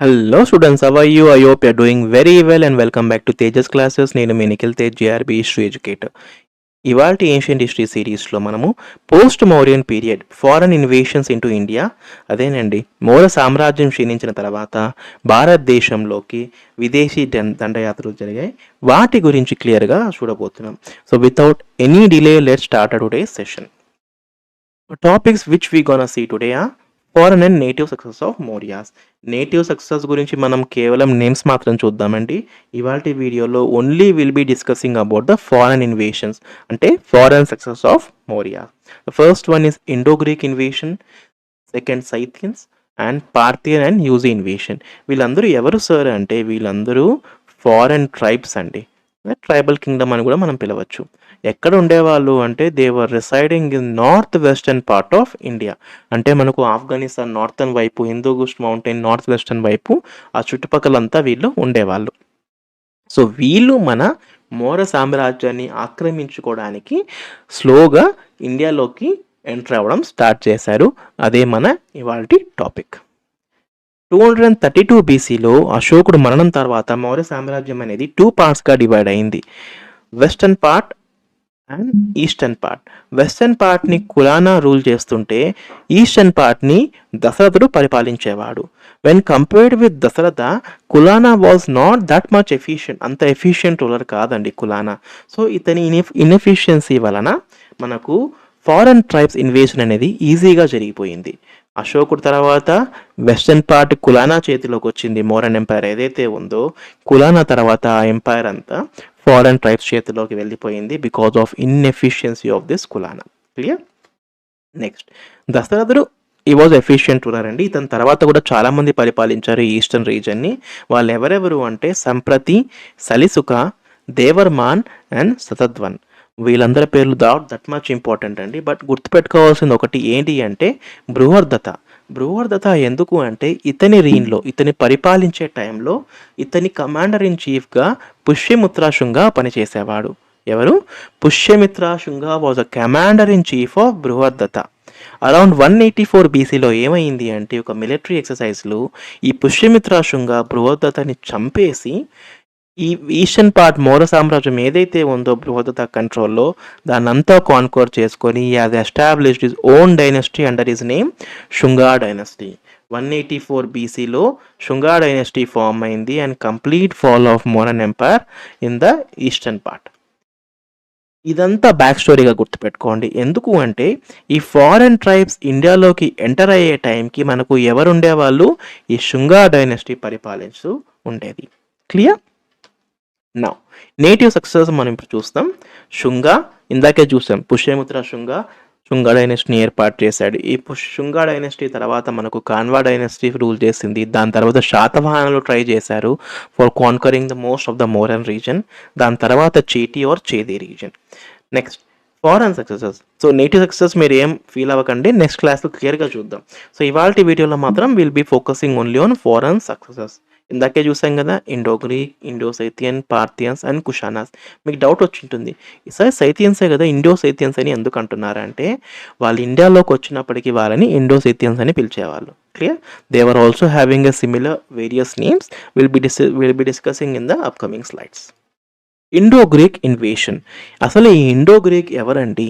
Hello students how you I hope hope doing very well and welcome back to Tejas classes నేను మీ Nikhil Tej JRB history educator ఇవాళ ancient history సిరీస్లో మనము post Mauryan period foreign invasions into India అదేనండి మౌర్య సామ్రాజ్యం క్షీణించిన తర్వాత భారతదేశంలోకి విదేశీ దండయాత్రలు జరిగాయి. వాటి గురించి క్లియర్గా చూడబోతున్నాం. So without any delay let start today session topics which we gonna see today uh foreign and native successors of Mauryas. Native successors గురించి మనం కేవలం నేమ్స్ మాత్రం చూద్దామండి. ఇవాళ వీడియోలో only will be discussing about the foreign invasions అంటే foreign successors of Maurya the first one is Indo Greek invasion second Scythians and Parthian and Yuezhi invasion వీళ్ళందరూ ఎవరు సార్ అంటే వీళ్ళందరూ ఫారెన్ ట్రైబ్స్ అండి. ట్రైబల్ కింగ్డమ్ అని కూడా మనం పిలవచ్చు. ఎక్కడ ఉండేవాళ్ళు అంటే they were residing in north western part of India అంటే మనకు ఆఫ్ఘనిస్తాన్ నార్థన్ వైపు హిందూగుస్ట్ మౌంటైన్ నార్త్ వెస్టర్న్ వైపు ఆ చుట్టుపక్కలంతా వీళ్ళు ఉండేవాళ్ళు. సో వీళ్ళు మన మోర సామ్రాజ్యాన్ని ఆక్రమించుకోవడానికి స్లోగా ఇండియాలోకి ఎంటర్ అవ్వడం స్టార్ట్ చేశారు. అదే మన ఇవాళ topic. Two hundred and thirty two బీసీలో అశోకుడు మరణం తర్వాత మౌర్య సామ్రాజ్యం అనేది టూ పార్ట్స్గా డివైడ్ అయింది. Western part and eastern part western పార్ట్ని కులానా రూల్ చేస్తుంటే ఈస్టర్న్ పార్ట్ని దశరథుడు పరిపాలించేవాడు. When compared with Dasharatha కులానా was not that much efficient అంత ఎఫిషియంట్ రూలర్ కాదండి కులానా. సో ఇతని ఇన్ఎఫిషియన్సీ వలన మనకు ఫారెన్ ట్రైబ్స్ ఇన్వేషన్ అనేది ఈజీగా జరిగిపోయింది. అశోకుడు తర్వాత వెస్టర్న్ పార్ట్ కులానా చేతిలోకి వచ్చింది. మోరన్ ఎంపైర్ ఏదైతే ఉందో కులానా తర్వాత ఆ ఎంపైర్ అంతా ఫారెన్ ట్రైబ్స్ చేతిలోకి వెళ్ళిపోయింది because of inefficiency of this కులానా. Clear? Next. దశరథుడు ఈ వాజ్ ఎఫిషియంట్ ఉన్నారండి. ఇతని తర్వాత కూడా చాలామంది పరిపాలించారు ఈ ఈస్టర్న్ రీజన్ని. వాళ్ళు ఎవరెవరు అంటే సంప్రతి సలిసుక దేవర్మాన్ అండ్ సతద్వన్. వీళ్ళందరి పేర్లు దాట్ దట్ మచ్ ఇంపార్టెంట్ అండి. బట్ గుర్తుపెట్టుకోవాల్సింది ఒకటి ఏంటి అంటే బృహర్దత. బృహర్దత ఎందుకు అంటే ఇతని రీన్లో ఇతని పరిపాలించే టైంలో ఇతని కమాండర్ ఇన్ చీఫ్గా పుష్యమిత్రాశుంగా పనిచేసేవాడు. ఎవరు? Pushyamitra Shunga was a commander in chief of Brihadratha. Around one eighty four బీసీలో ఏమైంది అంటే ఒక మిలిటరీ ఎక్సర్సైజ్లో ఈ పుష్యమిత్రాశుంగా బృహర్దతని చంపేసి ఈ ఈస్టర్న్ పార్ట్ మౌర సామ్రాజ్యం ఏదైతే ఉందో బృహదత్త కంట్రోల్లో దాన్నంతా కాన్కోర్ చేసుకొని has established his own dynasty under his name Shunga dynasty one eighty four బీసీలో శుంగా డైనస్టీ ఫామ్ అయింది and complete fall of Mauryan empire in the eastern part ఇదంతా బ్యాక్ స్టోరీగా గుర్తుపెట్టుకోండి. ఎందుకు అంటే ఈ ఫారెన్ ట్రైబ్స్ ఇండియాలోకి ఎంటర్ అయ్యే టైంకి మనకు ఎవరుండే వాళ్ళు ఈ శుంగా డైనస్టీ పరిపాలిస్తూ ఉండేది. క్లియర్ నా నేటివ్ సక్సెస్ మనం ఇప్పుడు చూస్తాం. శృంగ ఇందాకే చూసాం. పుష్యమిత్ర శృంగ శృంగ డైనస్టీని ఏర్పాటు చేశాడు. ఈ పుష్ డైనెస్టీ డైనస్టీ తర్వాత మనకు కాన్వా డైనస్టీ రూల్ చేసింది. దాని తర్వాత శాతవాహనలు ట్రై చేశారు for conquering the most of the Mauryan region దాని తర్వాత Cheti or Chedi region next foreign successors so native successors మీరు ఏం ఫీల్ అవ్వకండి. నెక్స్ట్ క్లాస్లో క్లియర్గా చూద్దాం. సో ఇవాళ వీడియోలో మాత్రం will be focusing only on foreign successors ఇందాకే చూసాం కదా Indo Greek Indo Scythian Parthians and Kushanas. మీకు డౌట్ వచ్చి ఉంటుంది ఈసారి సైథియన్సే కదా ఇండో సైథియన్స్ అని ఎందుకు అంటున్నారంటే వాళ్ళు ఇండియాలోకి వచ్చినప్పటికీ వాళ్ళని ఇండో సైథియన్స్ అని పిలిచేవాళ్ళు. Clear they're also having a similar various names will be dis will be discussing in the upcoming slides Indo Greek invasion అసలు ఈ ఇండో గ్రీక్ ఎవరండి?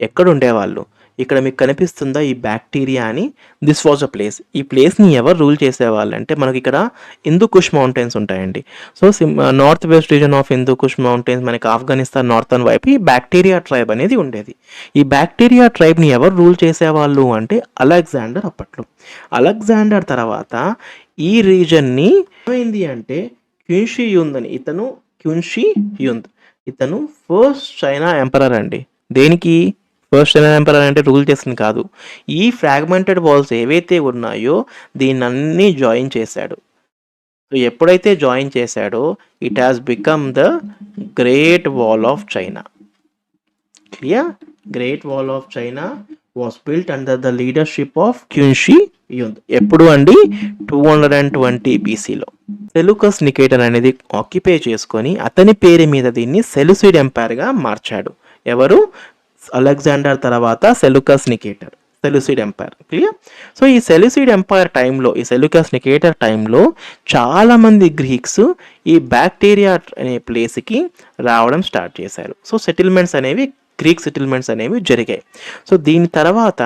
ఎక్కడ ఉండేవాళ్ళు ఇక్కడ మీకు కనిపిస్తుందా ఈ బ్యాక్టీరియా అని? దిస్ వాజ్ అ ప్లేస్ ఈ ప్లేస్ని ఎవరు రూల్ చేసేవాళ్ళంటే మనకి ఇక్కడ హిందూకుష్ మౌంటైన్స్ ఉంటాయండి. So SIM north west region of Hindu Kush mountains మనకి ఆఫ్ఘనిస్తాన్ నార్థన్ వైపు ఈ బ్యాక్టీరియా ట్రైబ్ అనేది ఉండేది. ఈ బ్యాక్టీరియా ట్రైబ్ని ఎవరు రూల్ చేసేవాళ్ళు అంటే అలెగ్జాండర్ అప్పట్లో. అలెగ్జాండర్ తర్వాత ఈ రీజన్ని ఏమైంది అంటే క్యూన్షి యుంద్ అని ఇతను క్యూన్షి యుంద్ ఇతను ఫస్ట్ చైనా ఎంపరర్ అండి. దేనికి? ఫస్ట్ ఎంపరర్ అంటే రూల్ చేసింది కాదు. ఈ ఫ్రాగ్మెంటెడ్ వాల్స్ ఏవైతే ఉన్నాయో దీన్ని అన్నీ జాయిన్ చేశాడు. సో ఎప్పుడైతే జాయిన్ చేశాడో it has become the great wall of China clear great wall of China was built under the leadership of క్యూన్షి యుంద్ ఎప్పుడు అండి? టూ హండ్రెడ్ అండ్ ట్వంటీ బీసీలో సెలుకస్ నికేటర్ అనేది ఆక్యుపై చేసుకొని అతని పేరు మీద దీన్ని సెలుసిడ్ ఎంపైర్గా మార్చాడు. ఎవరు? అలెగ్జాండర్ తర్వాత Seleucus Nicator Seleucid empire clear so ఈ సెలుసిడ్ ఎంపైర్ టైంలో ఈ సెలుకస్ నికేటర్ టైంలో చాలామంది గ్రీక్స్ ఈ బ్యాక్టీరియా అనే ప్లేస్కి రావడం స్టార్ట్ చేశారు. సో సెటిల్మెంట్స్ అనేవి గ్రీక్ సెటిల్మెంట్స్ అనేవి జరిగాయి. సో దీని తర్వాత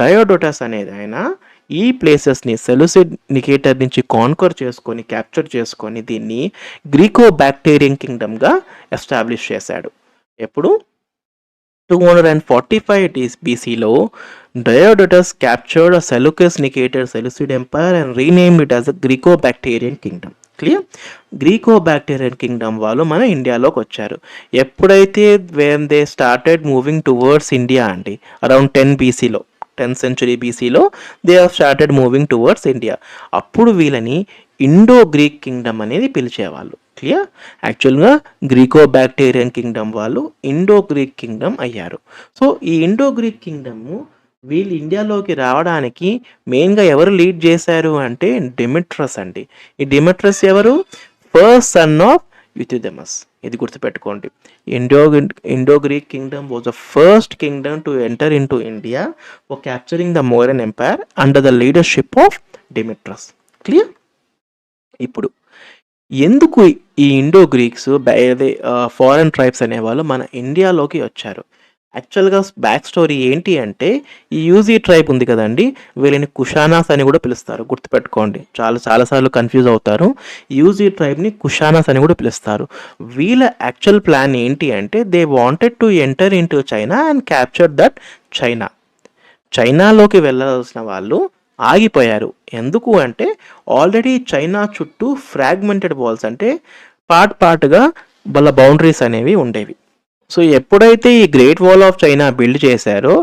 డయోడోటస్ అనేది ఆయన ఈ ప్లేసెస్ని సెలుసిడ్ నికేటర్ నుంచి కాన్కర్ చేసుకొని క్యాప్చర్ చేసుకొని దీన్ని గ్రీకో బ్యాక్టీరియన్ కింగ్డమ్గా ఎస్టాబ్లిష్ చేశాడు. ఎప్పుడు? Two hundred and forty five డీస్ బీసీలో Diodotus captured Seleucus Nicator Seleucid empire and renamed it as a Greco Bactrian kingdom clear Greco Bactrian kingdom వాళ్ళు మన ఇండియాలోకి వచ్చారు. ఎప్పుడైతే when they started moving towards India అండి అరౌండ్ టెన్ బీసీలో tenth century బీసీలో they have started moving towards India అప్పుడు వీళ్ళని ఇండో గ్రీక్ కింగ్డమ్ అనేది పిలిచేవాళ్ళు. క్లియర్ యాక్చువల్గా గ్రీకో బ్యాక్టీరియన్ కింగ్డమ్ వాళ్ళు ఇండో గ్రీక్ కింగ్డమ్ అయ్యారు. సో ఈ ఇండో గ్రీక్ కింగ్డమ్ వీళ్ళు ఇండియాలోకి రావడానికి మెయిన్గా ఎవరు లీడ్ చేశారు అంటే డిమిట్రస్ అండి. ఈ డిమిట్రస్ ఎవరు? ఫస్ట్ సన్ ఆఫ్ యుథిడెమస్ ఇది గుర్తుపెట్టుకోండి. Indo Indo Greek kingdom was the first kingdom to enter in to India for capturing the Mauryan empire under the leadership of Demetrius clear ఇప్పుడు ఎందుకు ఈ ఇండో గ్రీక్స్ అదే ఫారెన్ ట్రైబ్స్ అనేవాళ్ళు మన ఇండియాలోకి వచ్చారు? యాక్చువల్గా బ్యాక్ స్టోరీ ఏంటి అంటే ఈ యూజీ ట్రైబ్ ఉంది కదండి వీళ్ళని కుషానాస్ అని కూడా పిలుస్తారు. గుర్తుపెట్టుకోండి. చాలా చాలాసార్లు కన్ఫ్యూజ్ అవుతారు. యూజీ ట్రైబ్ని కుషానాస్ అని కూడా పిలుస్తారు. వీళ్ళ యాక్చువల్ ప్లాన్ ఏంటి అంటే they wanted to enter in to China and capture that China. చైనాలోకి వెళ్ళాల్సిన వాళ్ళు ఆగిపోయారు. ఎందుకు అంటే ఆల్రెడీ చైనా చుట్టూ ఫ్రాగ్మెంటెడ్ వాల్స్ అంటే పార్ట్ పార్ట్గా వాళ్ళ బౌండరీస్ అనేవి ఉండేవి. సో ఎప్పుడైతే ఈ great wall of China build చేశారో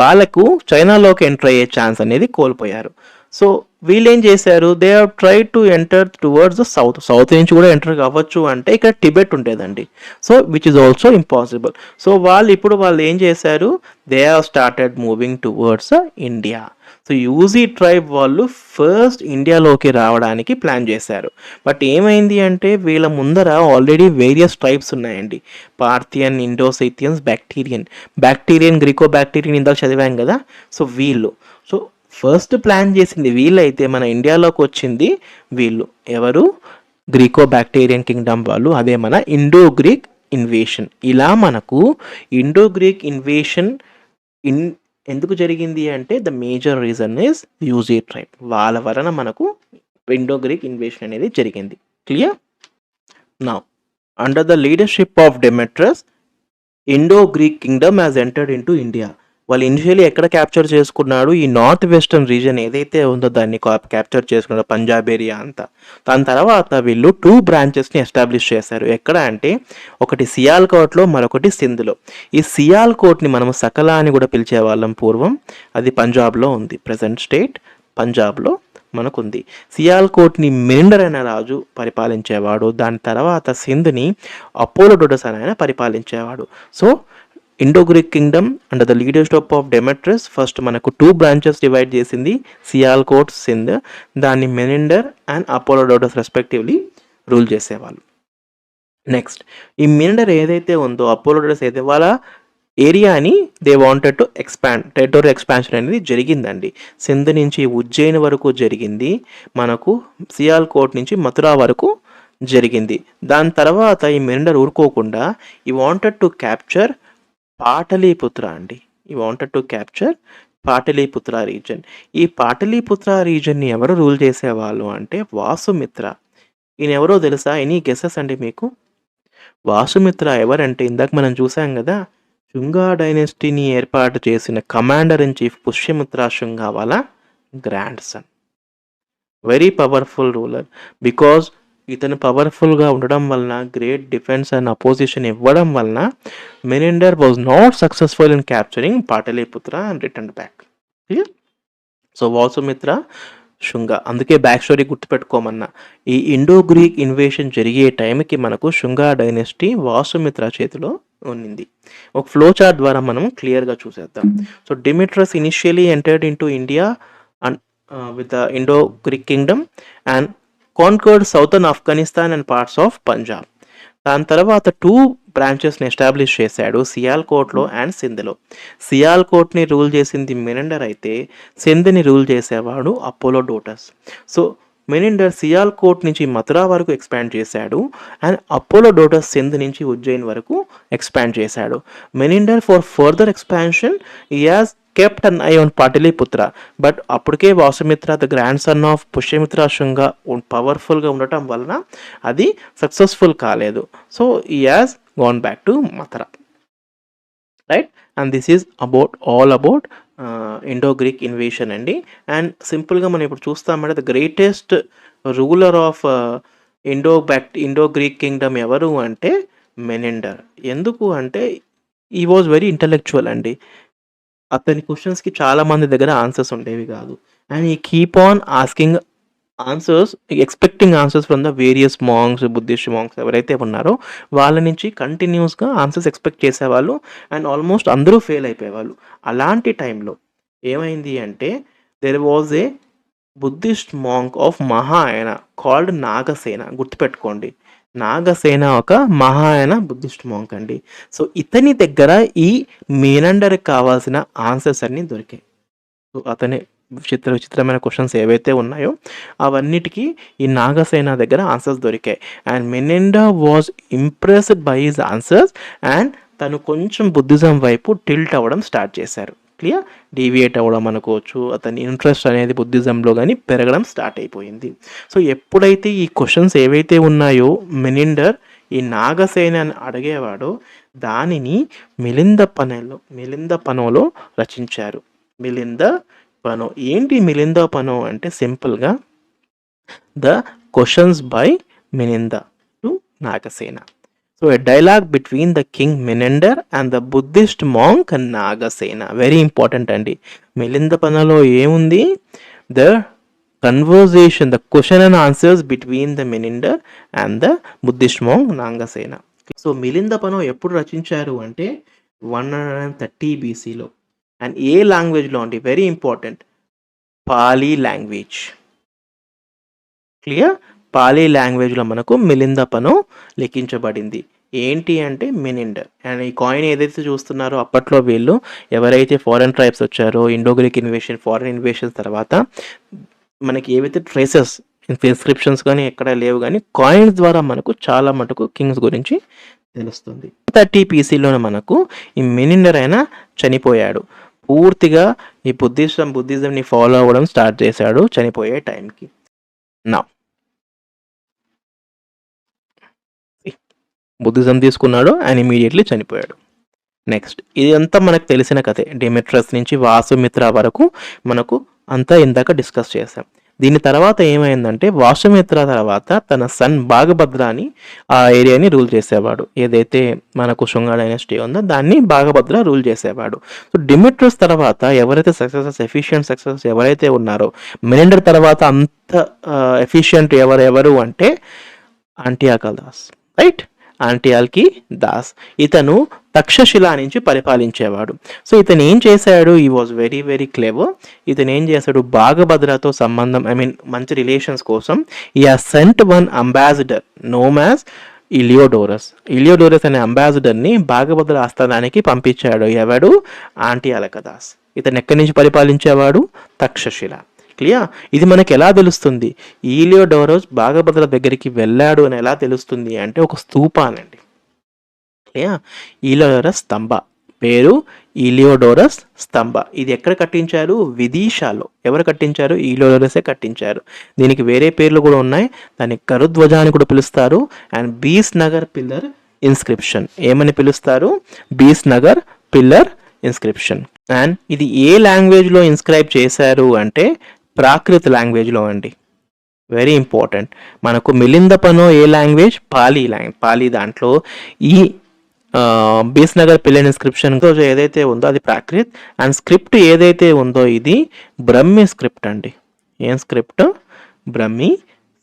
వాళ్ళకు చైనాలోకి ఎంటర్ అయ్యే ఛాన్స్ అనేది కోల్పోయారు. సో వీళ్ళు ఏం చేశారు? They have try to enter towards the south. South నుంచి కూడా ఎంటర్ కావచ్చు అంటే ఇక్కడ టిబెట్ ఉండేదండి. So which is also impossible so వాళ్ళు ఇప్పుడు వాళ్ళు ఏం చేశారు? They have started moving towards India. So Yuezhi tribe వాళ్ళు ఫస్ట్ ఇండియాలోకి రావడానికి ప్లాన్ చేశారు. బట్ ఏమైంది అంటే వీళ్ళ ముందర ఆల్రెడీ వేరియస్ ట్రైబ్స్ ఉన్నాయండి. Parthian Indo Scythians Bactrian. Bactrian Greco Bactrian ఇందాక చదివాం కదా? సో వీళ్ళు. సో ఫస్ట్ ప్లాన్ చేసింది వీళ్ళైతే మన ఇండియాలోకి వచ్చింది వీళ్ళు. ఎవరు? గ్రీకో బ్యాక్టీరియన్ కింగ్డమ్ వాళ్ళు. అదే మన ఇండో గ్రీక్ ఇన్వేషన్. ఇలా మనకు ఇండో గ్రీక్ ఇన్వేషన్ ఇన్ ఎందుకు జరిగింది అంటే the major reason is Yuezhi tribe వాళ్ళ వలన మనకు ఇండో గ్రీక్ ఇన్వేషన్ అనేది జరిగింది. క్లియర్ నా under the leadership of Demetrius Indo Greek kingdom has entered in India వాళ్ళు ఇనిషియలీ ఎక్కడ క్యాప్చర్ చేసుకున్నాడు? ఈ నార్త్ వెస్టర్న్ రీజన్ ఏదైతే ఉందో దాన్ని క్యాప్చర్ చేసుకున్నాడు పంజాబ్ ఏరియా అంతా. దాని తర్వాత వీళ్ళు టూ బ్రాంచెస్ని ఎస్టాబ్లిష్ చేశారు. ఎక్కడ అంటే ఒకటి సియాల్కోట్లో మరొకటి సింధ్లో. ఈ సియాల్కోట్ని మనము సకలా అని కూడా పిలిచే వాళ్ళం పూర్వం. అది పంజాబ్లో ఉంది. ప్రజెంట్ స్టేట్ పంజాబ్లో మనకుంది. సియాల్కోట్ని మెండర్ అనే రాజు పరిపాలించేవాడు. దాని తర్వాత సింధ్ని అపోలోడోడస్ అని ఆయన పరిపాలించేవాడు. So Indo Greek kingdom and the leadership of Demetrius first మనకు టూ బ్రాంచెస్ డివైడ్ చేసింది సియాల్ కోట్ సింధ్ దాన్ని Menander and Apollodotus respectively rule చేసేవాళ్ళు. నెక్స్ట్ ఈ మెనిండర్ ఏదైతే ఉందో అపోలోడోడస్ ఏదైతే వాళ్ళ ఏరియాని they wanted to expand territory expansion అనేది జరిగిందండి. సింధ్ నుంచి ఉజ్జయిన్ వరకు జరిగింది మనకు సియాల్కోట్ నుంచి మథురా వరకు జరిగింది. దాని తర్వాత ఈ మినిండర్ ఊరుకోకుండా ఈ వాంటెడ్ టు క్యాప్చర్ పాటలీపుత్ర అండి. He wanted to capture Pataliputra region ఈ పాటలీపుత్ర రీజన్ని ఎవరు రూల్ చేసేవాళ్ళు అంటే వాసుమిత్ర. ఈయన ఎవరో తెలుసా? ఎనీ గెసెస్ అండి మీకు? వాసుమిత్ర ఎవరంటే ఇందాక మనం చూసాం కదా శుంగా డైనెస్టీని ఏర్పాటు చేసిన commander in chief Pushyamitra Shunga వాళ్ళ grandson very powerful ruler because ఇతను పవర్ఫుల్గా ఉండడం వలన గ్రేట్ డిఫెన్స్ అండ్ అపోజిషన్ ఇవ్వడం వలన Menander was not successful in capturing Pataliputra and return back so Vasumitra Shunga అందుకే బ్యాక్ స్టోరీ గుర్తుపెట్టుకోమన్నా. ఈ ఇండో గ్రీక్ ఇన్వేషన్ జరిగే టైంకి మనకు శృంగ డైనెస్టీ వాసుమిత్ర చేతిలో ఉన్నింది. ఒక ఫ్లో చార్ట్ ద్వారా మనం క్లియర్గా చూసేద్దాం. So Demetrius initially entered into India and with the Indo Greek kingdom and conquered southern Afghanistan and parts of Punjab దాని తర్వాత టూ బ్రాంచెస్ని ఎస్టాబ్లిష్ చేశాడు సియాల్కోట్లో అండ్ సింధ్లో సియాల్కోట్ని రూల్ చేసింది మెనండర్ అయితే సింధ్ని రూల్ చేసేవాడు Apollodotus so Menander Sialkot నుంచి మథురా వరకు ఎక్స్పాండ్ చేశాడు అండ్ అపోలో డోటస్ సింధ్ నుంచి ఉజ్జయిన్ వరకు ఎక్స్పాండ్ చేశాడు. Menander for further expansion he has kept an ion eye Pataliputra. But అప్పటికే Vasumitra the grandson of Pushyamitra Shunga పవర్ఫుల్గా ఉండటం వలన అది సక్సెస్ఫుల్ కాలేదు. So he has gone back to Mathura right and this is about all about Indo Greek invasion అండి. And సింపుల్గా మనం ఇప్పుడు చూస్తామంటే the greatest ruler of Indo back Indo Greek kingdom ఎవరు అంటే మెనెండర్ ఎందుకు అంటే ఈ వాజ్ వెరీ ఇంటలెక్చువల్ అండి. అతని క్వశ్చన్స్కి చాలా మంది దగ్గర ఆన్సర్స్ ఉండేవి కాదు. And he keep on asking answers expecting answers from the various monks Buddhist monks ఎవరైతే ఉన్నారో వాళ్ళ నుంచి కంటిన్యూస్గా ఆన్సర్స్ ఎక్స్పెక్ట్ చేసేవాళ్ళు అండ్ ఆల్మోస్ట్ అందరూ ఫెయిల్ అయిపోయేవాళ్ళు. అలాంటి టైంలో ఏమైంది అంటే there was a Buddhist monk of మహా ఆయన కాల్డ్ నాగసేన గుర్తుపెట్టుకోండి. నాగసేన ఒక మహాయన బుద్ధిస్ట్ మోంక్ అండి. సో ఇతని దగ్గర ఈ మీనండర్కి కావాల్సిన ఆన్సర్స్ అన్నీ దొరికాయి. సో అతని విచిత్ర విచిత్రమైన క్వశ్చన్స్ ఏవైతే ఉన్నాయో అవన్నిటికీ ఈ నాగసేన దగ్గర ఆన్సర్స్ దొరికాయి. And Menander was impressed by his answers and తను కొంచెం బుద్ధిజం వైపు టిల్ట్ అవ్వడం స్టార్ట్ చేశారు. క్లియర్ డీవియేట్ అవ్వడం అనుకోవచ్చు. అతని ఇంట్రెస్ట్ అనేది బుద్ధిజంలో కానీ పెరగడం స్టార్ట్ అయిపోయింది. సో ఎప్పుడైతే ఈ క్వశ్చన్స్ ఏవైతే ఉన్నాయో మెనిండర్ ఈ నాగసేన అని అడిగేవాడో దానిని మిలింద పనలో మిలింద పనోలో రచించారు. మిలింద పనో ఏంటి మిలింద పనో అంటే సింపుల్గా the questions by Milinda to Nagasena. So a dialogue between the king Menander and the Buddhist monk Nagasena very important అండి మిలింద పనలో ఏముంది? The conversation the question and answers between the Menander and the Buddhist monk Nagasena so Milinda Panho ఎప్పుడు రచించారు అంటే one hundred and thirty బీసీలో and ఏ లాంగ్వేజ్లో అండి very important Pali language clear Pali లాంగ్వేజ్లో మనకు మిలింద పను లిఖించబడింది ఏంటి అంటే మినిండర్ అండ్ ఈ కాయిన్ ఏదైతే చూస్తున్నారో అప్పట్లో వీళ్ళు ఎవరైతే ఫారెన్ ట్రైబ్స్ వచ్చారో ఇండోగ్రిక్ ఇన్వేషన్ ఫారెన్ ఇన్వేషన్ తర్వాత మనకి ఏవైతే ట్రేసెస్ ఇన్స్క్రిప్షన్స్ కానీ ఎక్కడ లేవు కానీ కాయిన్స్ ద్వారా మనకు చాలా మటుకు కింగ్స్ గురించి తెలుస్తుంది. థర్టీ పీసీలోనే మనకు ఈ మినిండర్ అయినా చనిపోయాడు. పూర్తిగా ఈ బుద్ధిజం బుద్ధిజంని ఫాలో అవ్వడం స్టార్ట్ చేశాడు చనిపోయే టైంకి. నా బుద్ధిజం తీసుకున్నాడు అండ్ ఇమీడియట్లీ చనిపోయాడు. నెక్స్ట్ ఇదంతా మనకు తెలిసిన కథే. డిమెట్రస్ నుంచి వాసుమిత్ర వరకు మనకు అంతా ఇందాక డిస్కస్ చేశాం. దీని తర్వాత ఏమైందంటే వాసుమిత్ర తర్వాత తన సన్ భాగభద్రాని ఆ ఏరియాని రూల్ చేసేవాడు. ఏదైతే మనకు శృంగ డైనస్టీ ఉందో దాన్ని భాగభద్ర రూల్ చేసేవాడు. సో డిమెట్రస్ తర్వాత ఎవరైతే సక్సెసెస్ ఎఫిషియంట్ సక్సెస్ ఎవరైతే ఉన్నారో మెనిండర్ తర్వాత అంత ఎఫిషియంట్ ఎవరు ఎవరు అంటే Antialcidas right Antialcidas. ఇతను తక్షశిల నుంచి పరిపాలించేవాడు. సో ఇతను ఏం చేశాడు? ఈ వాజ్ వెరీ వెరీ క్లేవర్ ఇతను ఏం చేశాడు? భాగభద్రతో సంబంధం ఐ మీన్ మంచి రిలేషన్స్ కోసం ఈ సెంట్ వన్ అంబాసిడర్ నోమాస్ ఇలియోడోరస్ ఇలియోడోరస్ అనే అంబాసిడర్ని భాగభద్ర ఆస్థానానికి పంపించాడు. ఎవడు? ఆంటీ అలకదాస్ ఇతను ఎక్కడి నుంచి పరిపాలించేవాడు? తక్షశిల. క్లియర్ ఇది మనకి ఎలా తెలుస్తుంది? ఈలియోడోరస్ భాగభద్ర దగ్గరికి వెళ్ళాడు అని ఎలా తెలుస్తుంది అంటే ఒక స్తూపానండి క్లియర్ ఈలియోడోరస్ స్తంభ. పేరు ఈలియోడోరస్ స్తంభ. ఇది ఎక్కడ కట్టించారు? విదిషాలో ఎవరు కట్టించారు? ఈలియోడోరసే కట్టించారు. దీనికి వేరే పేర్లు కూడా ఉన్నాయి. దాన్ని కరుధ్వజ అని కూడా పిలుస్తారు. అండ్ బీస్ నగర్ పిల్లర్ ఇన్స్క్రిప్షన్. ఏమని పిలుస్తారు? బీస్ నగర్ పిల్లర్ ఇన్స్క్రిప్షన్. అండ్ ఇది ఏ లాంగ్వేజ్లో ఇన్స్క్రైబ్ చేశారు అంటే ప్రాకృత లాంగ్వేజ్లో అండి. వెరీ ఇంపార్టెంట్ మనకు మిలింద పనో ఏ లాంగ్వేజ్ పాలీ లాంగ్వేజ్ పాలీ దాంట్లో ఈ బీస్ నగర్ పిల్లన్ ఇన్స్క్రిప్షన్ ఏదైతే ఉందో అది ప్రాకృత్ అండ్ స్క్రిప్ట్ ఏదైతే ఉందో ఇది బ్రహ్మి స్క్రిప్ట్ అండి. ఏం స్క్రిప్ట్? బ్రహ్మి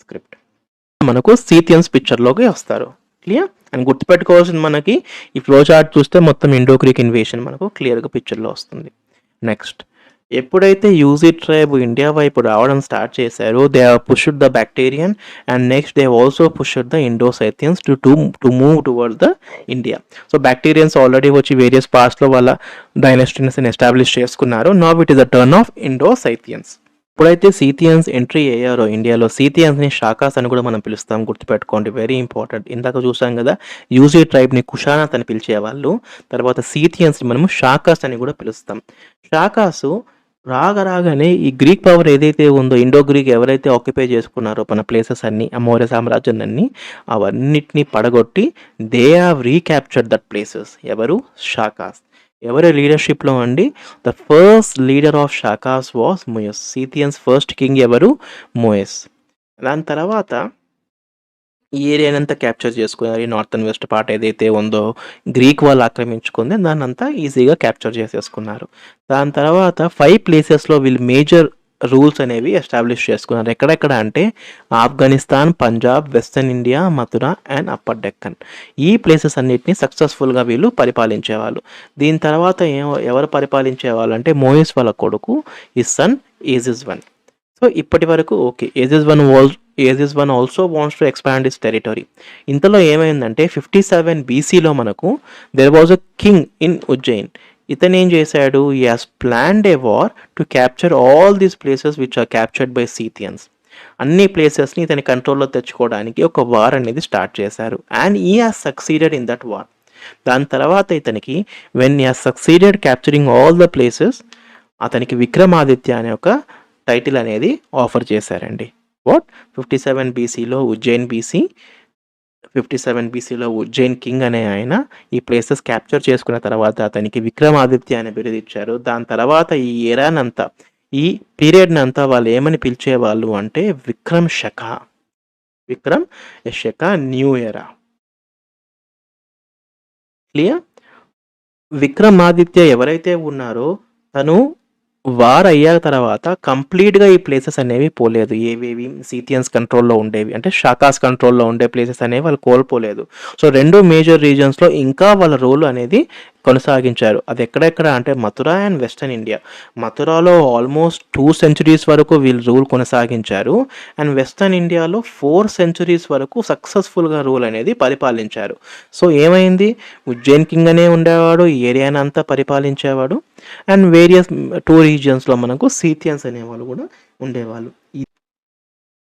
స్క్రిప్ట్. మనకు సీతియన్స్ పిక్చర్లోకి వస్తారు. క్లియర్ అండ్ గుర్తుపెట్టుకోవాల్సింది మనకి ఈ ఫ్లో చార్ట్ చూస్తే మొత్తం ఇండో క్రీక్ ఇన్వేషన్ మనకు క్లియర్గా పిక్చర్లో వస్తుంది. నెక్స్ట్ ఎప్పుడైతే యూజీ ట్రైబ్ ఇండియా వైపు రావడం స్టార్ట్ చేశారో they are pushed the Bactrian and next they also pushed the Indo Scythians to to to move toward the India so Bactrians already వచ్చి various పార్ట్స్లో వాళ్ళ డైనస్టీని ఎస్టాబ్లిష్ చేసుకున్నారు. Now it is the turn of Indo Scythians ఎప్పుడైతే Scythians entry అయ్యారో ఇండియాలో. సీథియన్స్ని షాకాస్ అని కూడా మనం పిలుస్తాం. గుర్తుపెట్టుకోండి వెరీ ఇంపార్టెంట్ ఇందాక చూసాం కదా యూజీ ట్రైబ్ని కుషానాథ్ అని పిలిచేవాళ్ళు. తర్వాత సీథియన్స్ని మనము షాకాస్ అని కూడా పిలుస్తాం. షాకాసు రాగా రాగానే ఈ గ్రీక్ పవర్ ఏదైతే ఉందో ఇండో గ్రీక్ ఎవరైతే ఆక్యుపై చేసుకున్నారో మన ప్లేసెస్ అన్ని ఆ మౌర్య సామ్రాజ్యం అన్ని అవన్నిటిని పడగొట్టి they have recaptured that places ఎవరు? షాకాస్. ఎవరి లీడర్షిప్లో అండి? The first leader of Shakas was Maues Scythians first king ఎవరు? మోయస్ దాని తర్వాత ఈ ఏరియానంతా క్యాప్చర్ చేసుకున్నారు. ఈ నార్త్ అండ్ వెస్ట్ పార్ట్ ఏదైతే ఉందో గ్రీక్ వాళ్ళు ఆక్రమించుకుంది దాన్ని అంతా ఈజీగా క్యాప్చర్ చేసేసుకున్నారు. దాని తర్వాత ఫైవ్ ప్లేసెస్లో వీళ్ళు మేజర్ రూల్స్ అనేవి ఎస్టాబ్లిష్ చేసుకున్నారు. ఎక్కడెక్కడ అంటే Afghanistan Punjab western India Mathura and upper Deccan. ఈ ప్లేసెస్ అన్నిటిని సక్సెస్ఫుల్గా వీళ్ళు పరిపాలించేవాళ్ళు. దీని తర్వాత ఏం ఎవరు పరిపాలించేవాళ్ళు అంటే మోయిస్ వాళ్ళ కొడుకు his son is Azes one so ఇప్పటి వరకు okay Azes one well Azes one also wants to expand his territory ఇంతలో ఏమైందంటే ఫిఫ్టీ సెవెన్ బీసీలో మనకు there was a king in Ujjain ఇతను ఏం చేశాడు? He has planned a war to capture all these places which are captured by Scythians అన్ని ప్లేసెస్ని ఇతని కంట్రోల్లో తెచ్చుకోవడానికి ఒక వార్ అనేది స్టార్ట్ చేశారు. And he has succeeded in that war దాని తర్వాత ఇతనికి when he has succeeded capturing all the places అతనికి విక్రమాదిత్య అనే ఒక టైటిల్ అనేది ఆఫర్ చేశారండి. వాట్? ఫిఫ్టీ సెవెన్ బీసీలో ఉజ్జయిన్ బీసీ ఫిఫ్టీ సెవెన్ బీసీలో ఉజ్జయిన్ కింగ్ అనే ఆయన ఈ ప్లేసెస్ క్యాప్చర్ చేసుకున్న తర్వాత అతనికి విక్రమాదిత్య అనే బిరుదు ఇచ్చారు దాని తర్వాత ఈ ఎరానంతా ఈ పీరియడ్ని అంతా వాళ్ళు ఏమని పిలిచేవాళ్ళు అంటే విక్రమ్ శక. విక్రమ్ శక న్యూ ఎరా. క్లియర్? విక్రమాదిత్య ఎవరైతే ఉన్నారో తను వార్ అయ్యాక తర్వాత కంప్లీట్గా ఈ ప్లేసెస్ అనేవి పోలేదు. ఏవేవి సీథియన్స్ కంట్రోల్లో ఉండేవి అంటే షాకాస్ కంట్రోల్లో ఉండే ప్లేసెస్ అనేవి వాళ్ళు కోల్పోలేదు. సో రెండు మేజర్ రీజన్స్లో ఇంకా వాళ్ళ రోల్ అనేది కొనసాగించారు. అది ఎక్కడెక్కడ అంటే మథుర అండ్ వెస్టర్న్ ఇండియా మథురాలో ఆల్మోస్ట్ టూ సెంచురీస్ వరకు వీళ్ళు రూల్ కొనసాగించారు. అండ్ వెస్టర్న్ ఇండియాలో ఫోర్ సెంచురీస్ వరకు సక్సెస్ఫుల్గా రూల్ అనేది పరిపాలించారు. సో ఏమైంది? ఉజ్జయిన్ కింగ్ అనే ఉండేవాడు ఏరియానంతా అంతా పరిపాలించేవాడు. అండ్ వేరియస్ టూ రీజియన్స్లో మనకు సీథియన్స్ అనేవాళ్ళు కూడా ఉండేవాళ్ళు.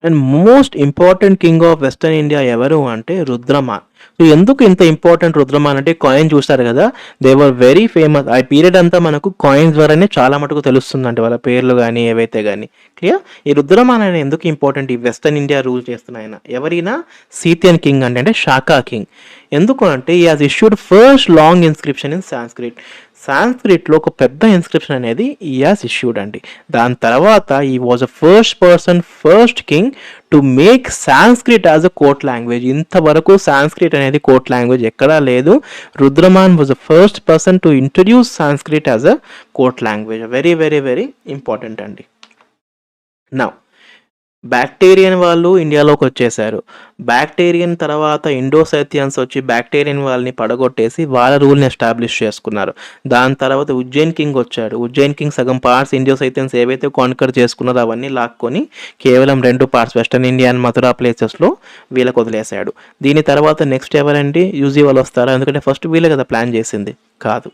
And most important king of western India ఎవరు అంటే రుద్రమాన్. సో ఎందుకు ఇంత ఇంపార్టెంట్ రుద్రమాన్ అంటే కాయిన్ చూస్తారు కదా దే వర్ వెరీ ఫేమస్ ఆ పీరియడ్ అంతా మనకు కాయిన్స్ ద్వారానే చాలా మటుకు తెలుస్తుందండి వాళ్ళ పేర్లు కానీ ఏవైతే కానీ క్లియర్ ఈ రుద్రమాన్ ఆయన ఎందుకు ఇంపార్టెంట్? ఈ వెస్టర్న్ ఇండియా రూల్ చేస్తున్న ఆయన. ఎవరైనా సీతియన్ కింగ్ అంటే అంటే షాకా కింగ్. ఎందుకు అంటే he has issued first long inscription in Sanskrit సాంస్క్రిట్లో ఒక పెద్ద ఇన్స్క్రిప్షన్ అనేది ఈ ఇష్యూడ్ అండి. దాని తర్వాత he was a first person first king to make Sanskrit as a court language ఇంతవరకు సాంస్క్రిట్ అనేది కోర్ట్ లాంగ్వేజ్ ఎక్కడా లేదు. Rudradaman was a first person to introduce Sanskrit as a court language very very very important అండి. నా బ్యాక్టీరియన్ వాళ్ళు ఇండియాలోకి వచ్చేసారు బ్యాక్టీరియన్ తర్వాత ఇండోసైథియన్స్ వచ్చి బ్యాక్టీరియన్ వాళ్ళని పడగొట్టేసి వాళ్ళ రూల్ని ఎస్టాబ్లిష్ చేసుకున్నారు. దాని తర్వాత ఉజ్జయిన్ కింగ్ వచ్చాడు. ఉజ్జయిన్ కింగ్ సగం పార్ట్స్ ఇండోసైథియన్స్ ఏవైతే కాన్కర్ చేసుకున్నారో అవన్నీ లాక్కొని కేవలం రెండు parts western India and Mathura ప్లేసెస్లో వీళ్ళకి వదిలేశాడు. దీని తర్వాత నెక్స్ట్ ఎవరండి? యూజీ వాళ్ళు వస్తారా? ఎందుకంటే ఫస్ట్ వీళ్ళే కదా ప్లాన్ చేసింది. కాదు.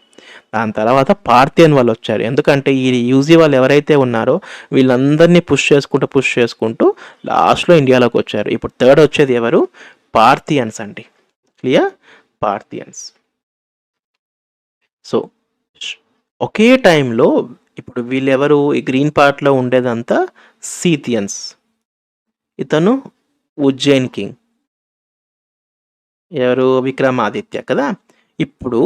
దాని తర్వాత పార్థియన్ వాళ్ళు వచ్చారు. ఎందుకంటే ఈ యూజీ వాళ్ళు ఎవరైతే ఉన్నారో వీళ్ళందరినీ పుష్ చేసుకుంటూ పుష్ చేసుకుంటూ లాస్ట్లో ఇండియాలోకి వచ్చారు. ఇప్పుడు థర్డ్ వచ్చేది ఎవరు? పార్థియన్స్ అండి. క్లియర్ పార్థియన్స్ సో ఒకే టైంలో ఇప్పుడు వీళ్ళెవరు? ఈ గ్రీన్ పార్ట్లో ఉండేదంతా సీథియన్స్ ఇతను ఉజ్జయిన్ కింగ్. ఎవరు? విక్రమాదిత్య కదా. ఇప్పుడు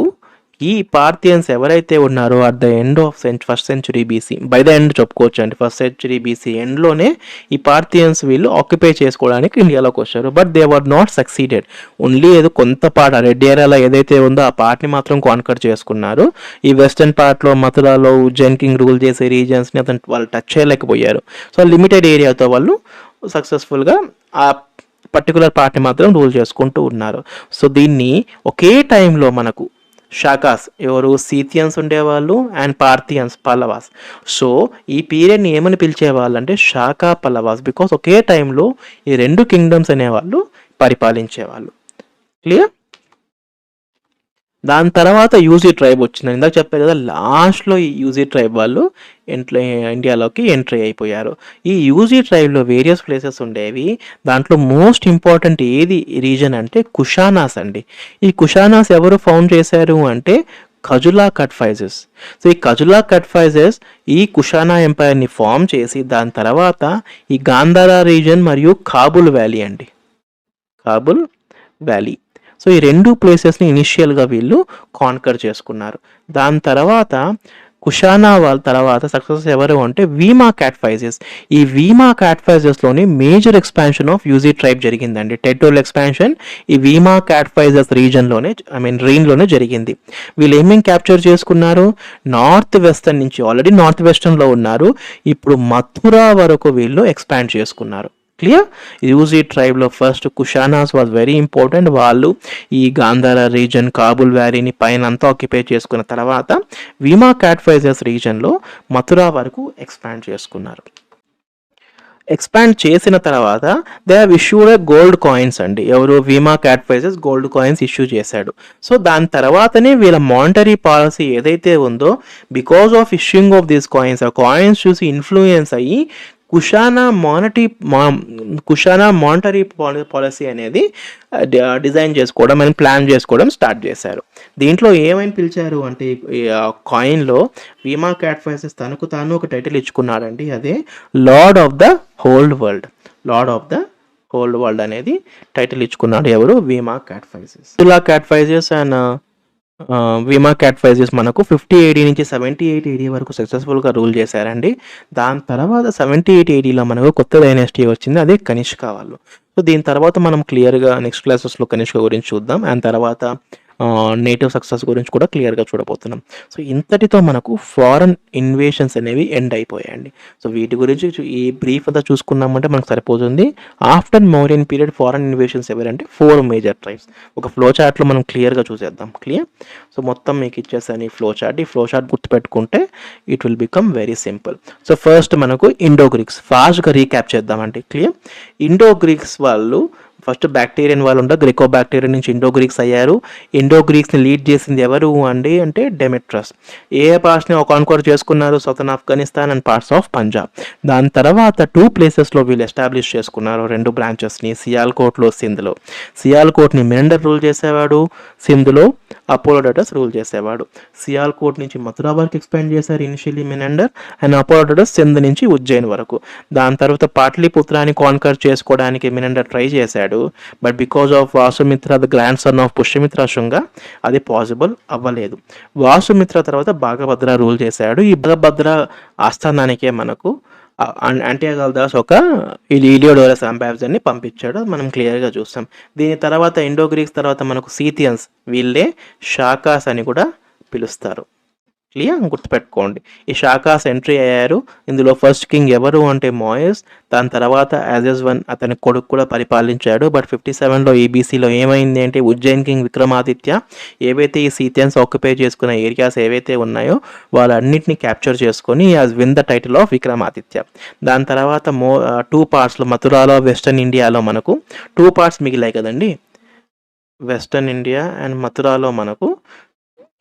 ఈ పార్థియన్స్ ఎవరైతే ఉన్నారో at the end of cent first century BC by the end చెప్పుకోవచ్చు అండి ఫస్ట్ సెంచురీ బీసీ ఎండ్లోనే ఈ పార్థియన్స్ వీళ్ళు ఆక్యుపై చేసుకోవడానికి ఇండియాలోకి వచ్చారు. But they were not succeeded only ఏదో కొంత పార్ట్ ఆ రెడ్ ఏరియాలో ఏదైతే ఉందో ఆ పార్ట్ని మాత్రం కాన్కర్ చేసుకున్నారు. ఈ వెస్టర్న్ పార్ట్లో మథురాలో ఉజ్జయిన్ కింగ్ రూల్ చేసే రీజన్స్ని అతను వాళ్ళు టచ్ చేయలేకపోయారు. సో లిమిటెడ్ ఏరియాతో వాళ్ళు సక్సెస్ఫుల్గా ఆ పర్టికులర్ పార్టీ మాత్రం రూల్ చేసుకుంటూ ఉన్నారు. సో దీన్ని ఒకే టైంలో మనకు షాకాస్ ఎవరు సీతియన్స్ ఉండేవాళ్ళు అండ్ పార్థియన్స్ పల్లవాస్. సో ఈ పీరియడ్ని ఏమని పిలిచేవాళ్ళు అంటే షాకా పల్లవాస్ బికాస్ ఒకే టైంలో ఈ రెండు కింగ్డమ్స్ అనేవాళ్ళు పరిపాలించేవాళ్ళు. క్లియర్? దాని తర్వాత యూజీ ట్రైబ్ వచ్చింది. ఇందాక చెప్పారు కదా లాస్ట్లో ఈ యూజీ ట్రైబ్ వాళ్ళు ఎంట్రీ ఇండియాలోకి ఎంట్రీ అయిపోయారు. ఈ యూజీ ట్రైబ్లో వేరియస్ ప్లేసెస్ ఉండేవి. దాంట్లో మోస్ట్ ఇంపార్టెంట్ ఏది రీజన్ అంటే కుషానాస్ అండి. ఈ కుషానాస్ ఎవరు ఫౌండ్ చేశారు అంటే ఖజులా కట్ఫైజెస్ సో ఈ ఖజులా కట్ఫైజెస్ ఈ కుషానా ఎంపైర్ని ఫామ్ చేసి దాని తర్వాత ఈ గాంధారా రీజన్ మరియు కాబుల్ వ్యాలీ అండి. కాబుల్ వ్యాలీ. సో ఈ రెండు ప్లేసెస్ని ఇనిషియల్గా వీళ్ళు కాన్కర్ చేసుకున్నారు. దాని తర్వాత కుషానా వాళ్ళ తర్వాత సక్సెస్ ఎవరు అంటే వీమా క్యాట్ఫైజెస్. ఈ Vima క్యాట్ఫైజెస్లోని major expansion of Yuezhi tribe జరిగిందండి. టెటోల్ ఎక్స్పాన్షన్ ఈ వీమా క్యాట్ఫైజెస్ రీజన్లోనే ఐ మీన్ రీన్లోనే జరిగింది. వీళ్ళు ఏమేమి క్యాప్చర్ చేసుకున్నారు? నార్త్ వెస్టర్న్ నుంచి ఆల్రెడీ నార్త్ వెస్టర్న్లో ఉన్నారు. ఇప్పుడు మథురా వరకు వీళ్ళు ఎక్స్పాండ్ చేసుకున్నారు. Clear Yuezhi ట్రైబ్లో first Kushanas was very important వాళ్ళు ఈ గాంధార రీజన్ కాబుల్ వ్యాలీని పైన అంతా ఆక్యుపై చేసుకున్న తర్వాత వీమా క్యాట్ఫైజర్స్ రీజన్లో మథురా వరకు ఎక్స్పాండ్ చేసుకున్నారు. ఎక్స్పాండ్ చేసిన తర్వాత they have issued gold coins అండి. ఎవరు? Vima Kadphises gold coins issue చేశాడు. సో దాని తర్వాతనే వీళ్ళ మానిటరీ పాలసీ ఏదైతే ఉందో because of issuing of these coins ఆ కాయిన్స్ చూసి ఇన్ఫ్లుయెన్స్ అయ్యి కుషానా మానిటరీ మా కుషానా మానిటరీ పాలసీ అనేది డిజైన్ చేసుకోవడం అండ్ ప్లాన్ చేసుకోవడం స్టార్ట్ చేశారు. దీంట్లో ఏమైనా పిలిచారు అంటే కాయిన్లో వీమా క్యాట్ఫైసెస్ తనకు తాను ఒక టైటిల్ ఇచ్చుకున్నాడండి అదే lord of the whole world. Lord of the whole world అనేది టైటిల్ ఇచ్చుకున్నాడు ఎవరు? వీమా క్యాట్ఫైజెస్ తులా క్యాట్ఫైజెస్ అండ్ విమా క్యాట్ఫైజెస్ మనకు ఫిఫ్టీ ఎయిటీ నుంచి సెవెంటీ ఎయిట్ ఏడీ వరకు సక్సెస్ఫుల్గా రూల్ చేశారండి. దాని తర్వాత సెవెంటీ ఎయిట్ ఏడీలో మనకు కొత్త డైనాసిటీ వచ్చింది అదే కనిష్క వాళ్ళు. సో దీని తర్వాత మనం క్లియర్గా నెక్స్ట్ క్లాసెస్లో కనిష్క గురించి చూద్దాం. అండ్ తర్వాత నేటివ్ సక్సెస్ గురించి కూడా క్లియర్గా చూడబోతున్నాం. సో ఇంతటితో మనకు ఫారెన్ ఇన్వేషన్స్ అనేవి ఎండ్ అయిపోయాయండి. సో వీటి గురించి ఈ బ్రీఫ్ అంతా చూసుకున్నామంటే మనకు సరిపోతుంది. After Mauryan period foreign invasions ఎవరంటే ఫోర్ మేజర్ ట్రైబ్స్ ఒక ఫ్లో చార్ట్లో మనం క్లియర్గా చూసేద్దాం. క్లియర్ సో మొత్తం మీకు ఇచ్చేసాను ఈ ఫ్లో చార్ట్ ఈ ఫ్లో చార్ట్ గుర్తుపెట్టుకుంటే it will become very simple so first మనకు ఇండో గ్రీక్స్ ఫాస్ట్గా రీక్యాప్ చేద్దామండి. క్లియర్ ఇండో గ్రీక్స్ వాళ్ళు ఫస్ట్ బ్యాక్టీరియన్ వాళ్ళు ఉంటే గ్రికో బ్యాక్టీరియన్ నుంచి ఇండో గ్రీక్స్ అయ్యారు. ఇండో గ్రీక్స్ని లీడ్ చేసింది ఎవరు అండి అంటే డెమెట్రస్. ఏ పార్ట్స్ని కాన్కోర్ చేసుకున్నారు? Southern Afghanistan and parts of Punjab. దాని తర్వాత టూ ప్లేసెస్లో వీళ్ళు ఎస్టాబ్లిష్ చేసుకున్నారు. రెండు బ్రాంచెస్ని సియాల్కోట్లో సింధ్లో. సియాల్కోట్ని మెండర్ రూల్ చేసేవాడు సింధ్లో అపోలోడటస్ రూల్ చేసేవాడు. సియాల్కోట్ నుంచి మథురా వరకు ఎక్స్పాండ్ చేశారు initially Menander and Apollodotus Sindh నుంచి ఉజ్జయిన్ వరకు. దాని తర్వాత పాట్లీపుత్రాన్ని కాన్కర్ చేసుకోవడానికి మినండర్ ట్రై చేశాడు. But because of Vasumitra the grandson of Pushyamitra Shunga అది పాసిబుల్ అవ్వలేదు. వాసుమిత్ర తర్వాత భాగభద్ర రూల్ చేశాడు. ఈ భాగభద్ర ఆస్థానానికే మనకు అంటియాగల్ దాస్ ఒక ఇలియోడోరస్ అంబాబ్జర్ని పంపించాడు. మనం క్లియర్గా చూస్తాం. దీని తర్వాత ఇండో గ్రీక్స్ తర్వాత మనకు సీథియన్స్ వీళ్ళే షాకాస్ అని కూడా పిలుస్తారు. క్లియర్ గుర్తుపెట్టుకోండి. ఈ షాకాస్ ఎంట్రీ అయ్యారు. ఇందులో ఫస్ట్ కింగ్ ఎవరు అంటే మోయస్. దాని తర్వాత యాజెస్ వన్ అతని కొడుకు కూడా పరిపాలించాడు. బట్ ఫిఫ్టీ సెవెన్లో ఈబీసీలో ఏమైంది అంటే ఉజ్జయిన్ కింగ్ విక్రమాదిత్య ఏవైతే ఈ సీథియన్స్ ఆక్యుపై చేసుకున్న ఏరియాస్ ఏవైతే ఉన్నాయో వాళ్ళన్నింటినీ క్యాప్చర్ చేసుకొని as win the title of Vikramaditya. దాని తర్వాత మో టూ పార్ట్స్లో మథురాలో వెస్టర్న్ ఇండియాలో మనకు టూ పార్ట్స్ మిగిలాయి కదండి. వెస్టర్న్ ఇండియా అండ్ మథురాలో మనకు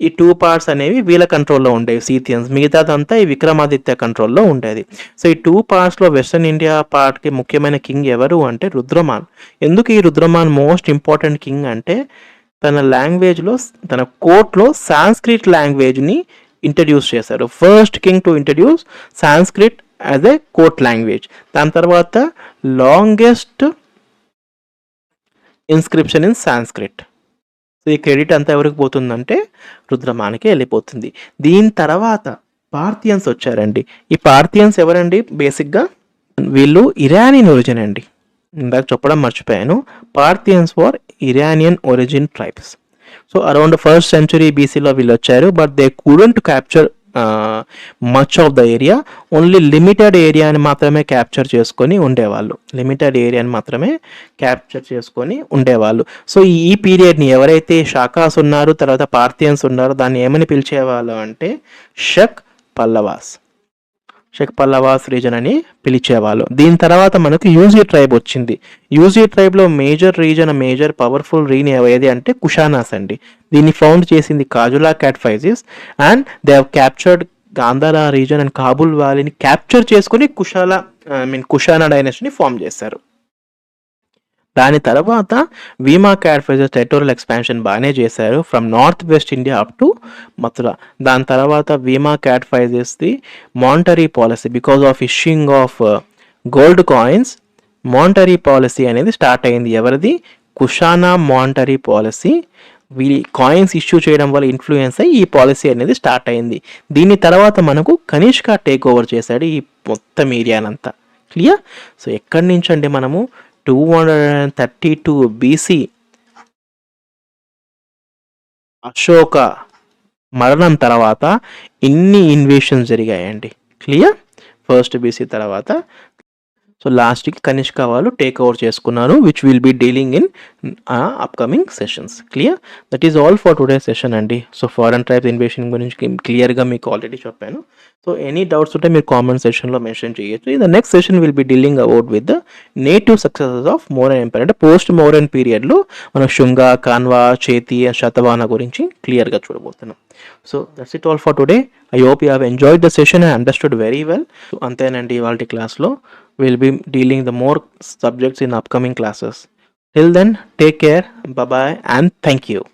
ఈ టూ పార్ట్స్ అనేవి వీళ్ళ కంట్రోల్లో ఉండేవి సీథియన్స్ మిగతాదంతా ఈ విక్రమాదిత్య కంట్రోల్లో ఉండేది. సో ఈ టూ పార్ట్స్లో వెస్టర్న్ ఇండియా పార్ట్కి ముఖ్యమైన కింగ్ ఎవరు అంటే రుద్రమాన్. ఎందుకు ఈ రుద్రమాన్ మోస్ట్ ఇంపార్టెంట్ కింగ్ అంటే తన లాంగ్వేజ్లో తన కోర్ట్లో సాంస్క్రిట్ లాంగ్వేజ్ని ఇంట్రడ్యూస్ చేశారు. First king to introduce Sanskrit as a court language దాని తర్వాత longest inscription in Sanskrit so ఈ క్రెడిట్ అంతా ఎవరికి పోతుందంటే రుద్రమానికి వెళ్ళిపోతుంది. దీని తర్వాత పార్థియన్స్ వచ్చారండి. ఈ పార్థియన్స్ ఎవరండి? బేసిక్గా వీళ్ళు ఇరానియన్ ఒరిజిన్ అండి. ఇందాక చెప్పడం మర్చిపోయాను. Parthians for Iranian origin tribes so around first century బీసీలో వీళ్ళు వచ్చారు. But they couldn't capture much of the area only limited ఏరియాని మాత్రమే క్యాప్చర్ చేసుకొని ఉండేవాళ్ళు. లిమిటెడ్ ఏరియాని మాత్రమే క్యాప్చర్ చేసుకొని ఉండేవాళ్ళు. సో ఈ పీరియడ్ని ఎవరైతే షాకాస్ ఉన్నారు తర్వాత పార్థియన్స్ ఉన్నారో దాన్ని ఏమని పిలిచేవాళ్ళు అంటే షక్ పల్లవాస్. షేక్ పల్లవాస్ రీజన్ అని పిలిచేవాళ్ళు. దీని తర్వాత మనకు యూజీ ట్రైబ్ వచ్చింది. UG ట్రైబ్లో major region major powerful reign ఏది అంటే కుషానాస్ అండి. దీన్ని ఫౌండ్ చేసింది Kujula Kadphises and they have captured Gandhara region and Kabul వ్యాలీని capture చేసుకుని కుషాలా ఐ మీన్ కుషానా డైనస్టీని ఫామ్ చేశారు. దాని తర్వాత వీమా క్యాట్ టెటోరల్ టెరిటోరియల్ ఎక్స్పాన్షన్ బాగానే చేశారు. From north west India up to Mathura. దాని తర్వాత Vima క్యాడ్ఫైజర్స్ది monetary policy because of issuing of uh, gold coins. Monetary policy అనేది స్టార్ట్ అయింది. ఎవరిది? Kushana monetary policy. We coins issue చేయడం వల్ల ఇన్ఫ్లుయెన్స్ అయ్యి ఈ పాలసీ అనేది స్టార్ట్ అయింది. దీని తర్వాత మనకు కనిష్క టేక్ ఓవర్ చేశాడు ఈ మొత్తం ఏరియానంతా. క్లియర్? సో ఎక్కడి నుంచి అంటే మనము two hundred and thirty two BC Ashoka మరణం తర్వాత ఇన్ని ఇన్వేషన్స్ జరిగాయండి. క్లియర్ ఫస్ట్ బీసీ తర్వాత సో లాస్ట్కి కనిష్క వాళ్ళు టేక్ ఓవర్ చేసుకున్నారు which will be dealing in upcoming sessions clear that is all for today session అండి. సో ఫారెన్ ట్రైబ్స్ ఇన్వేషన్ గురించి క్లియర్గా మీకు ఆల్రెడీ చెప్పాను. సో ఎనీ డౌట్స్ ఉంటే మీరు కామెంట్ సెషన్లో మెన్షన్ చేయొచ్చు. The next session will be dealing about with the native successors of Mauryan empire అంటే పోస్ట్ మోరన్ పీరియడ్లో మనం శుంగ కాన్వా చేతి శతవాన గురించి క్లియర్గా చూడబోతున్నాం. So that's it all for today I hope you have enjoyed the session and understood very well అంతేనండి ఇవాళ క్లాస్లో We'll be dealing the more subjects in upcoming classes. Till then, take care, bye bye, and thank you.